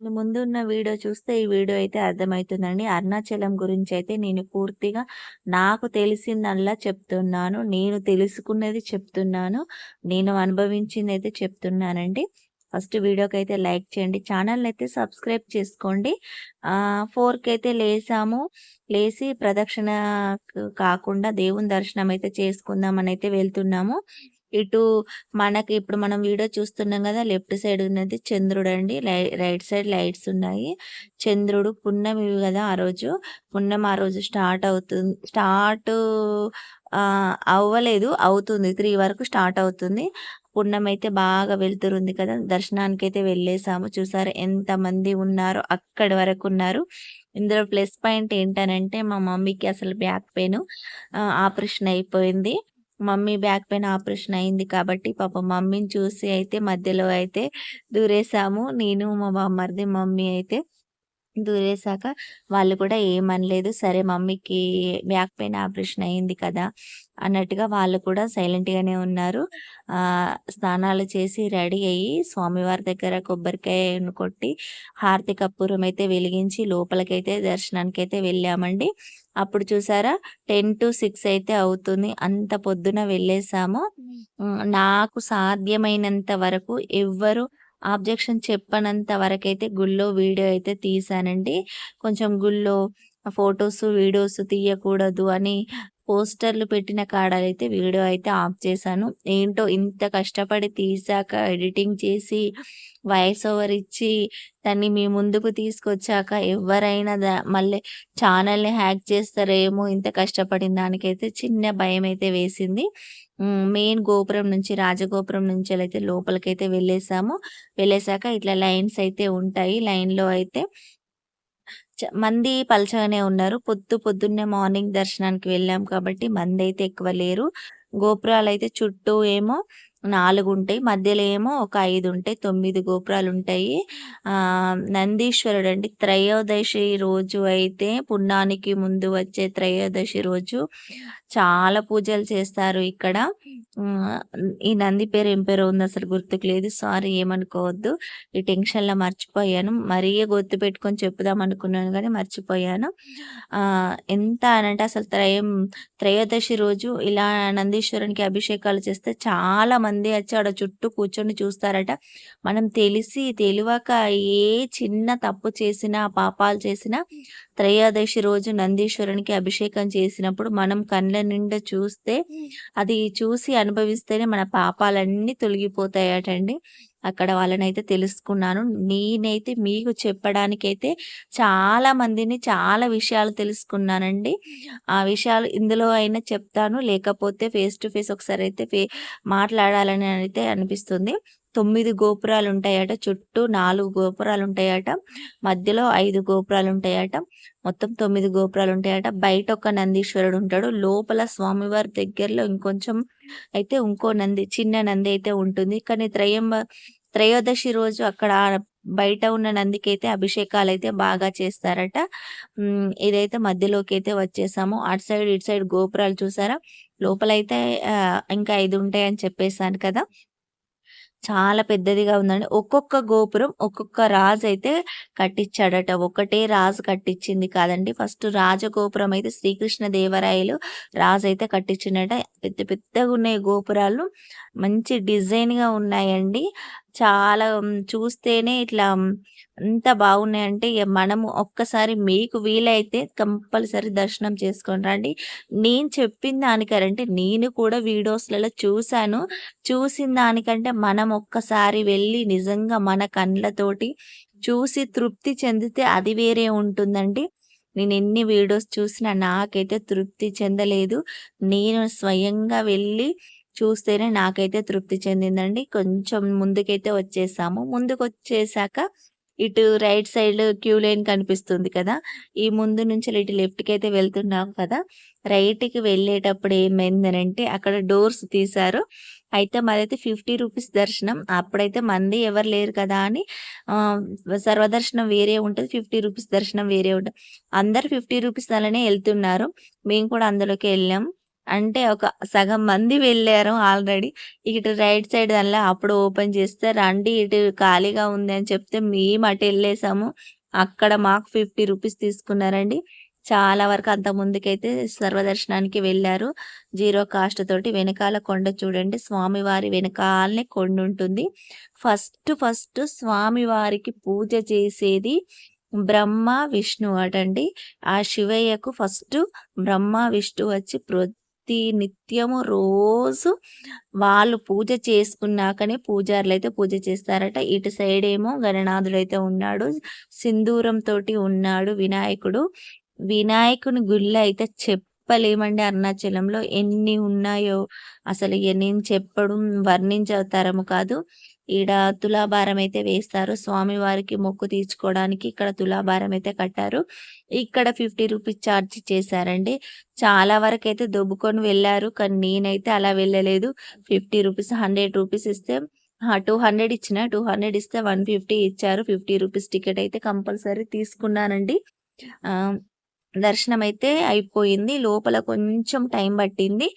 ముందు ఉన్న వీడియో చూస్తే ఈ వీడియో అయితే అర్థమవుతుందండి. అరుణాచలం గురించి అయితే నేను పూర్తిగా నాకు తెలిసిందల్లా చెప్తున్నాను. నేను తెలుసుకున్నది చెప్తున్నాను. నేను అనుభవించింది అయితే చెప్తున్నానండి. ఫస్ట్ వీడియోకి అయితే లైక్ చేయండి. ఛానల్‌నైతే సబ్స్క్రైబ్ చేసుకోండి. ఫోర్కి అయితే లేసాము. లేసి ప్రదక్షిణ కాకుండా దేవుని దర్శనం అయితే చేసుకుందామనైతే వెళ్తున్నాము. ఇటు మనకి ఇప్పుడు మనం వీడియో చూస్తున్నాం కదా లెఫ్ట్ సైడ్ ఉన్నది చంద్రుడండి. లై రైట్ సైడ్ లైట్స్ ఉన్నాయి. చంద్రుడు పున్నమి కదా ఆ రోజు. పున్నం ఆ రోజు స్టార్ట్ అవుతుంది. స్టార్ట్ అవ్వలేదు. అవుతుంది. త్రీ వరకు స్టార్ట్ అవుతుంది. పున్నమైతే బాగా వెళ్తురుంది కదా! దర్శనానికి అయితే వెళ్ళేసాము. చూసారు ఎంతమంది ఉన్నారో అక్కడి వరకు ఉన్నారు. ఇందులో ప్లస్ పాయింట్ ఏంటనంటే మా మమ్మీకి అసలు బ్యాక్ పెయిన్ ఆపరేషన్ అయిపోయింది. మమ్మీ బ్యాక్ పెయిన్ ఆపరేషన్ అయింది కాబట్టి పాపం మమ్మీని చూసి అయితే మధ్యలో అయితే దూరేసాము. నేను మా బామ్మర్ది మమ్మీ అయితే దూరేసాక వాళ్ళు కూడా ఏమనలేదు. సరే మమ్మీకి బ్యాక్ పెయిన్ ఆపరేషన్ అయింది కదా! అన్నట్టుగా వాళ్ళు కూడా సైలెంట్‌గానే ఉన్నారు. స్నానాలు చేసి రెడీ అయ్యి స్వామివారి దగ్గర కొబ్బరికాయను కొట్టి, హారతి కర్పూరం అయితే వెలిగించి లోపలికైతే దర్శనానికైతే వెళ్ళామండి. అప్పుడు చూసారా 10-6 అయితే అవుతుంది. అంత పొద్దున వెళ్ళేసాము. నాకు సాధ్యమైనంత వరకు ఎవ్వరు ఆబ్జెక్షన్ చెప్పనంత వరకైతే గుళ్ళో వీడియో అయితే తీశానండి. కొంచెం గుళ్ళో ఫోటోస్, వీడియోస్ తీయకూడదు అని పోస్టర్‌లు పెట్టిన కాడలైతే వీడియో అయితే ఆఫ్ చేశాను. ఏంటో ఇంత కష్టపడి తీశాక, ఎడిటింగ్ చేసి, వాయిస్ ఓవర్ ఇచ్చి, దాన్ని మీ ముందుకు తీసుకొచ్చాక ఎవరైనా దా మళ్ళీ ఛానెల్‌ని హ్యాక్ చేస్తారేమో ఇంత కష్టపడిన దానికైతే చిన్న భయమైతే వేసింది. మెయిన్ గోపురం నుంచి రాజగోపురం నుంచి అయితే లోపలికైతే వెళ్ళేసాము. వెళ్ళేసాక ఇట్లా లైన్స్ అయితే ఉంటాయి. లైన్‌లో అయితే మంది పలచగానే ఉన్నారు. పొద్దు పొద్దున్నే మార్నింగ్ దర్శనానికి వెళ్ళాం కాబట్టి మందైతే ఎక్కువ లేరు. గోపురాలు అయితే చుట్టూ ఏమో నాలుగు ఉంటాయి. మధ్యలో ఏమో ఒక ఐదు ఉంటాయి. తొమ్మిది గోపురాలు ఉంటాయి నందీశ్వరుడు అండి త్రయోదశి రోజు అయితే పుణ్యానికి ముందు వచ్చే త్రయోదశి రోజు చాలా పూజలు చేస్తారు ఇక్కడ. ఈ నంది పేరు ఏం పేరు ఉంది అసలు గుర్తుకు లేదు. సారీ ఏమనుకోవద్దు. ఈ టెన్షన్‌లో మర్చిపోయాను. మరీ గుర్తుపెట్టుకొని చెప్పుదాం అనుకున్నాను కానీ మర్చిపోయాను. ఎంత అనంటే అసలు త్రయం త్రయోదశి రోజు ఇలా నందీశ్వరునికి అభిషేకాలు చేస్తే చాలా మంది వచ్చి ఆడ చుట్టూ కూర్చొని చూస్తారట. మనం తెలిసి తెలియక ఏ చిన్న తప్పు చేసినా, పాపాలు చేసినా త్రయోదశి రోజు నందీశ్వరునికి అభిషేకం చేసినప్పుడు మనం కండ్ల నిండా చూస్తే అది చూసి అనుభవిస్తేనే మన పాపాలన్నీ తొలగిపోతాయటండి. అక్కడ వాళ్ళనైతే తెలుసుకున్నాను. నేనైతే మీకు చెప్పడానికైతే చాలా మందిని చాలా విషయాలు తెలుసుకున్నానండి. ఆ విషయాలు ఇందులో అయినా చెప్తాను. లేకపోతే ఫేస్ టు ఫేస్ ఒకసారైతే ఫే మాట్లాడాలని అయితే అనిపిస్తుంది. తొమ్మిది గోపురాలు ఉంటాయట చుట్టూ నాలుగు గోపురాలు ఉంటాయట మధ్యలో ఐదు గోపురాలు ఉంటాయట మొత్తం తొమ్మిది గోపురాలు ఉంటాయట బయట ఒక నందీశ్వరుడు ఉంటాడు లోపల స్వామివారి దగ్గరలో ఇంకొంచెం అయితే ఇంకో నంది చిన్న నంది అయితే ఉంటుంది. కానీ త్రయంబ త్రయోదశి రోజు అక్కడ బయట ఉన్న నందికైతే అయితే బాగా చేస్తారట. ఇదైతే మధ్యలోకి అయితే వచ్చేసాము. అటు సైడ్, ఇటు సైడ్ గోపురాలు చూసారా? లోపలైతే ఇంకా ఐదు ఉంటాయని చెప్పేసాను కదా! చాలా పెద్దదిగా ఉందండి. ఒక్కొక్క గోపురం ఒక్కొక్క రాజు అయితే కట్టించాడట. ఒకటే రాజు కట్టించింది కాదండి. ఫస్ట్ రాజగోపురం అయితే శ్రీకృష్ణ దేవరాయలు రాజు అయితే కట్టించిండట. పెద్ద పెద్దగున్నాయి గోపురాలు. మంచి డిజైన్‌గా ఉన్నాయండి. చాలా చూస్తేనే ఇట్లా ఎంత బాగున్నాయంటే మనము ఒక్కసారి మీకు వీలైతే కంపల్సరీ దర్శనం చేసుకొని రండి. నేను చెప్పిన దానికంటే నేను కూడా వీడియోస్‌లలో చూశాను చూసిన దానికంటే మనం ఒక్కసారి వెళ్ళి నిజంగా మన కండ్లతోటి చూసి తృప్తి చెందితే అది వేరే ఉంటుందండి. నేను ఎన్ని వీడియోస్ చూసినా నాకైతే తృప్తి చెందలేదు. నేను స్వయంగా వెళ్ళి చూస్తేనే నాకైతే తృప్తి చెందిందండి. కొంచెం ముందుకైతే వచ్చేసాము. ముందుకు వచ్చేసాక ఇటు రైట్ సైడ్ క్యూ లైన్ కనిపిస్తుంది కదా! ఈ ముందు నుంచి ఇటు లెఫ్ట్‌కైతే వెళ్తున్నాం కదా! రైట్‌కి వెళ్ళేటప్పుడు ఏమైందనంటే అక్కడ డోర్స్ తీశారు. అయితే మాదైతే 50 రూపీస్ దర్శనం. అప్పుడైతే మంది ఎవరు లేరు కదా! అని సర్వదర్శనం వేరే ఉంటుంది ఫిఫ్టీ రూపీస్ దర్శనం వేరే ఉంటుంది అందరూ 50 రూపీస్ అలానే వెళ్తున్నారు మేము కూడా అందులోకి వెళ్ళాం అంటే ఒక సగం మంది వెళ్ళారు ఆల్రెడీ. ఇటు రైట్ సైడ్ దానిలో అప్పుడు ఓపెన్ చేస్తే రండి ఇటు ఖాళీగా ఉంది అని చెప్తే మేము అటు వెళ్ళేసాము అక్కడ మాకు 50 రూపీస్ తీసుకున్నారండి. చాలా వరకు అంత ముందుకైతే సర్వదర్శనానికి వెళ్ళారు జీరో కాస్ట్ తోటి వెనకాల కొండ చూడండి. స్వామివారి వెనకాలనే కొండ ఉంటుంది ఫస్ట్ ఫస్ట్ స్వామివారికి పూజ చేసేది బ్రహ్మ, విష్ణు అటండి. ఆ శివయ్యకు ఫస్ట్ బ్రహ్మ, విష్ణు వచ్చి ప్రతి నిత్యము రోజు వాళ్ళు పూజ చేసుకున్నాకనే పూజారులు అయితే పూజ చేస్తారట. ఇటు సైడ్ ఏమో గణనాథుడు అయితే ఉన్నాడు. సింధూరం తోటి ఉన్నాడు వినాయకుడు. వినాయకుని గుళ్ళో అయితే చెప్ చెప్పలేమండి అరుణాచలంలో. ఎన్ని ఉన్నాయో అసలు ఎన్ని నేను చెప్పడం వర్ణించతరము కాదు. ఈడ తులాభారం అయితే వేస్తారు. స్వామివారికి మొక్కు తీర్చుకోవడానికి ఇక్కడ తులాభారం అయితే కట్టారు. ఇక్కడ 50 రూపీస్ చార్జ్ చేశారండి. చాలా వరకు అయితే దొబ్బుకొని వెళ్ళారు కానీ నేనైతే అలా వెళ్ళలేదు. 50 రూపీస్, 100 రూపీస్ ఇస్తే టూ హండ్రెడ్ ఇచ్చిన. 200 ఇస్తే 150 ఇచ్చారు. 50 రూపీస్ టికెట్ అయితే కంపల్సరీ తీసుకున్నానండి. దర్శనం అయితే అయిపోయింది. లోపల కొంచెం టైం పట్టింది.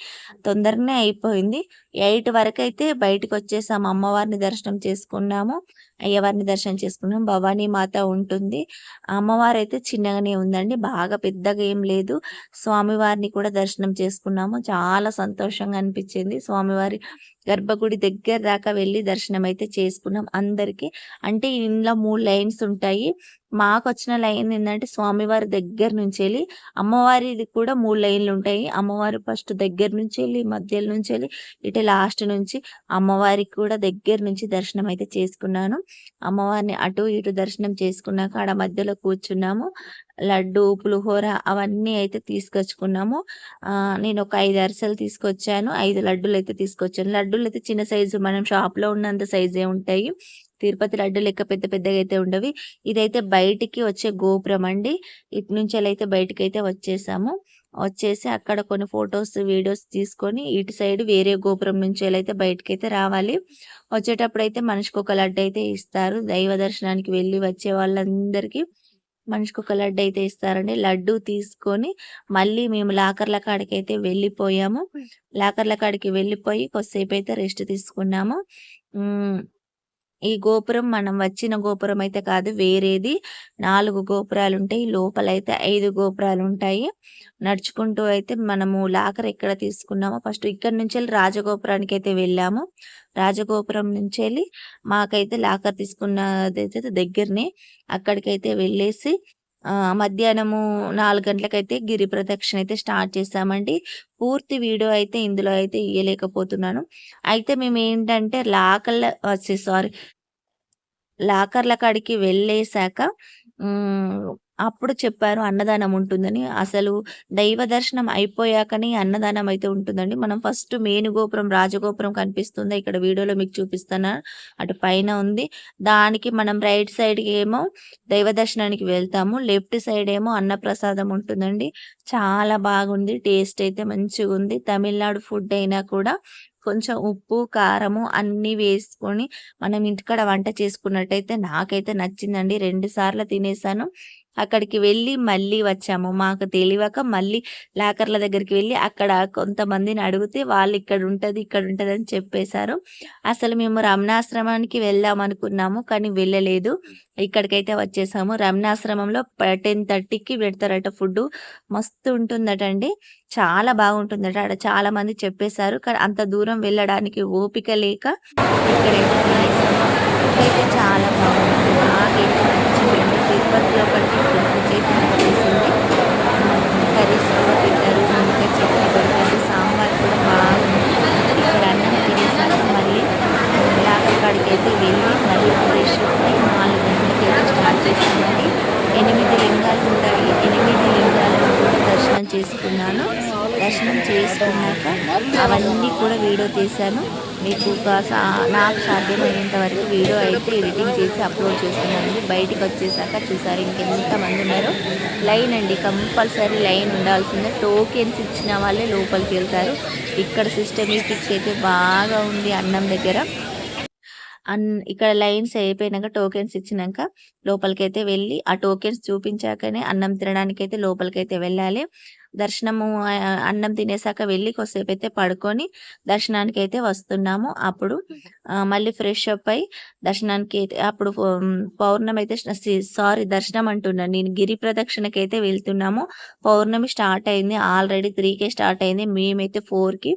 తొందరనే అయిపోయింది. 8 వరకైతే బయటికొచ్చేసాము. అమ్మవారిని దర్శనం చేసుకున్నాము. అయ్యవారిని దర్శనం చేసుకున్నాం. భవానీ మాత ఉంటుంది. అమ్మవారు అయితే చిన్నగానే ఉందండి. బాగా పెద్దగా ఏం లేదు. స్వామివారిని కూడా దర్శనం చేసుకున్నాము. చాలా సంతోషంగా అనిపించింది. స్వామివారి గర్భగుడి దగ్గర దాకా వెళ్ళి దర్శనం అయితే చేసుకున్నాం అందరికి. అంటే ఇందులో మూడు లైన్స్ ఉంటాయి. మాకు వచ్చిన లైన్ ఏంటంటే స్వామివారి దగ్గర నుంచి వెళ్ళి అమ్మవారిది కూడా మూడు లైన్‌లు ఉంటాయి. అమ్మవారు ఫస్ట్ దగ్గర నుంచి వెళ్ళి మధ్యలో నుంచి వెళ్ళి ఇటు లాస్ట్ నుంచి అమ్మవారికి కూడా దగ్గర నుంచి దర్శనం అయితే చేసుకున్నాను. అమ్మవారిని అటు ఇటు దర్శనం చేసుకున్నాక ఆడ మధ్యలో కూర్చున్నాము. లడ్డు, పులిహోర అవన్నీ అయితే తీసుకొచ్చుకున్నాము. నేను ఒక ఐదు అరిసెలు తీసుకొచ్చాను. ఐదు లడ్డూలు అయితే తీసుకొచ్చాను. లడ్డూలైతే చిన్న సైజు మనం షాప్‌లో ఉన్నంత సైజే ఉంటాయి. తిరుపతి లడ్డు లెక్క పెద్ద పెద్దగా అయితే ఉండవి. ఇదైతే బయటికి వచ్చే గోపురం అండి. ఇటు నుంచి వెళ్ళయితే బయటికి అయితే వచ్చేసాము. వచ్చేసి అక్కడ కొన్ని ఫొటోస్ వీడియోస్ తీసుకొని ఇటు సైడ్ వేరే గోపురం నుంచి నుంచెలైతే అయితే రావాలి. వచ్చేటప్పుడు అయితే మనిషికి ఒక లడ్డు అయితే ఇస్తారు. దైవ దర్శనానికి వెళ్ళి వచ్చే వాళ్ళందరికీ మనిషికొక లడ్డు అయితే ఇస్తారండి. లడ్డు తీసుకొని మళ్ళీ మేము లాకర్ల కాడికి అయితే వెళ్ళిపోయాము. లాకర్ల కాడికి వెళ్ళిపోయి కొద్దిసేపైతే రెస్ట్ తీసుకున్నాము. ఈ గోపురం మనం వచ్చిన గోపురం అయితే కాదు వేరేది. 4 గోపురాలుంటాయి. లోపలైతే 5 గోపురాలుంటాయి. నడుచుకుంటూ అయితే మనము లాకర్ ఎక్కడ తీసుకున్నామో ఫస్ట్ ఇక్కడ నుంచి వెళ్ళి రాజగోపురానికి అయితే వెళ్ళాము. రాజగోపురం నుంచి వెళ్ళి మాకైతే లాకర్ తీసుకున్నదైతే దగ్గరనే. అక్కడికైతే వెళ్ళేసి మధ్యాహ్నము నాలుగు గంటలకైతే గిరి ప్రదక్షిణ అయితే స్టార్ట్ చేశామండి. పూర్తి వీడియో అయితే ఇందులో అయితే ఇయ్యలేకపోతున్నాను. అయితే మేము ఏంటంటే లాకర్ల సారీ. లాకర్ల కాడికి వెళ్ళేశాక అప్పుడు చెప్పారు అన్నదానం ఉంటుందని. అసలు దైవ దర్శనం అయిపోయాకనే అన్నదానం అయితే ఉంటుందండి. మనం ఫస్ట్ మెయిన్ గోపురం రాజగోపురం కనిపిస్తుంది ఇక్కడ వీడియోలో మీకు చూపిస్తాను అటు పైన ఉంది. దానికి మనం రైట్ సైడ్‌కి ఏమో దైవ దర్శనానికి వెళ్తాము. లెఫ్ట్ సైడ్ ఏమో అన్నప్రసాదం ఉంటుందండి. చాలా బాగుంది. టేస్ట్ అయితే మంచిగా ఉంది తమిళనాడు ఫుడ్ అయినా కూడా కొంచెం ఉప్పు, కారము అన్నీ వేసుకొని మనం ఇంటికాడ వంట చేసుకున్నట్టయితే నాకైతే నచ్చిందండి. రెండు సార్లు తినేసాను. అక్కడికి వెళ్ళి మళ్ళీ వచ్చాము. మాకు తెలవక మళ్ళీ లాకర్ల దగ్గరికి వెళ్ళి అక్కడ కొంతమందిని అడిగితే వాళ్ళు ఇక్కడుంటది, ఇక్కడుంటది అని చెప్పేశారు. అసలు మేము రమణాశ్రమానికి వెళ్దామనుకున్నాము. కానీ వెళ్ళలేదు. ఇక్కడికైతే వచ్చేసాము. రమణాశ్రమంలో ప 10:30కి పెడతారట ఫుడ్డు. మస్తు ఉంటుందటండి. చాలా బాగుంటుందట. ఆడ చాలా మంది చెప్పేశారు. కానీ అంత దూరం వెళ్ళడానికి ఓపిక లేక ఇక్కడైతే. ఫుడ్ చాలా బాగుంది. నాకైతే నచ్చిందండి. తిరుపతిలో కంటే కర్రీస్ కూడా పెట్టారు. ఇంకా చట్నీ పెట్టారు. సాంబార్ కూడా బాగుంది. ఇక్కడ అన్నం తినేసాక మళ్ళీ లాకర్ అయితే వెళ్ళి మళ్ళీ ఫ్రెష్ అయ్యి 4 గంటలకైతే స్టార్ట్ చేశామండి. 8 లింగాలు ఉంటాయి. ఎనిమిది లింగాలను కూడా దర్శనం చేసుకున్నాను. దర్శనం చేసుకున్నాక అవన్నీ కూడా వీడియో తీశాను. మీకు నాకు సాధ్యమైనంత వరకు వీడియో అయితే ఎడిటింగ్ చేసి అప్లోడ్ చేస్తున్నానండి. బయటికొచ్చేసాక చూసారు ఇంకెంతమంది ఉన్నారు లైన్ అండి. కంపల్సరీ లైన్ ఉండాల్సిందే. టోకెన్స్ ఇచ్చిన వాళ్ళే లోపలికి వెళ్తారు ఇక్కడ సిస్టమేటిక్స్ అయితే బాగా ఉంది అన్నం దగ్గర. అన్ ఇక్కడ లైన్స్ అయిపోయినాక టోకెన్స్ ఇచ్చినాక లోపలికైతే వెళ్ళి ఆ టోకెన్స్ చూపించాకనే అన్నం తినడానికైతే లోపలికైతే వెళ్ళాలి. దర్శనము అన్నం తినేసాక వెళ్ళి కొద్దిసేపు అయితే పడుకొని దర్శనానికి అయితే వస్తున్నాము. అప్పుడు మళ్ళీ ఫ్రెష్ అప్ అయి దర్శనానికి అయితే అప్పుడు పౌర్ణమి అయితే సారీ దర్శనం అంటున్నాను. నేను గిరి అయితే వెళ్తున్నాము. పౌర్ణమి స్టార్ట్ అయింది. ఆల్రెడీ త్రీకే స్టార్ట్ అయింది. మేమైతే ఫోర్కి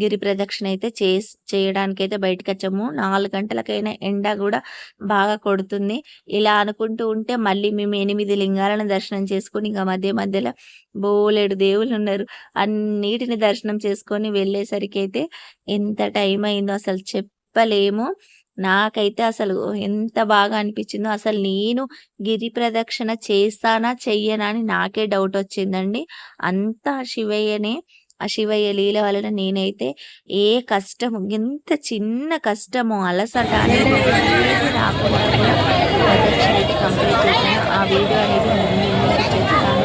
గిరి ప్రదక్షిణ అయితే చేస్ చేయడానికైతే బయటకొచ్చాము. 4 గంటలకైనా ఎండ కూడా బాగా కొడుతుంది. ఇలా అనుకుంటూ ఉంటే మళ్ళీ మేము ఎనిమిది లింగాలను దర్శనం చేసుకుని ఇంకా మధ్య మధ్యలో బోలెడు దేవుళ్ళున్నారు. అన్నిటిని దర్శనం చేసుకొని వెళ్ళేసరికి అయితే ఎంత టైం అయిందో అసలు చెప్పలేము. నాకైతే అసలు ఎంత బాగా అనిపించిందో అసలు నేను గిరి ప్రదక్షిణ చేస్తానా? చెయ్యనా? అని నాకే డౌట్ వచ్చిందండి. అంతా శివయ్యనే. ఆ శివయ్య లీల వలన నేనైతే ఏ కష్టము ఎంత చిన్న కష్టము, అలసట అనేది రాకుండా ప్రదక్షిణ కంప్లీట్ చేశాను. ఆ వీడియో అనేది ముందు చేస్తాను.